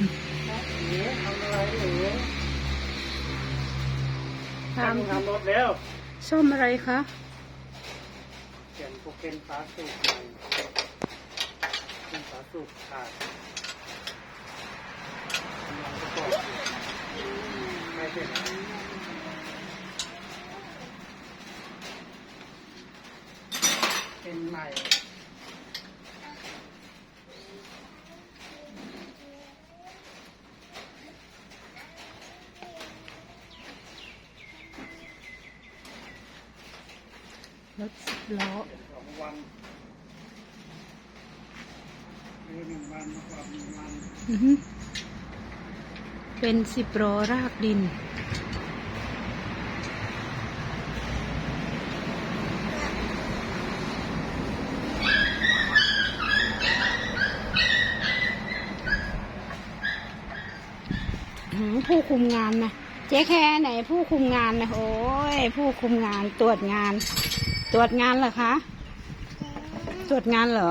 หนูทำอะไรหนูทำทำรถแล้วซ่อมอะไรคะเปลี่ยนโปรเกนฟ้าสูบใหม่เป็นฟ้าสูบขาดกำลังประกอบอยู่ไม่เสร็จแล้วเป็นใหม่ รถสิบล้อสองวันเออหนึ่งวันมากกว่าหนึ่งวันอือหือเป็นสิบล้อรากดิน หือผู้คุมงานนะ เจ๊แค่ไหนผู้คุมงานนะ โอ้ย ผู้คุมงานตรวจงาน ตรวจงานเหรอคะ ตรวจงานเหรอ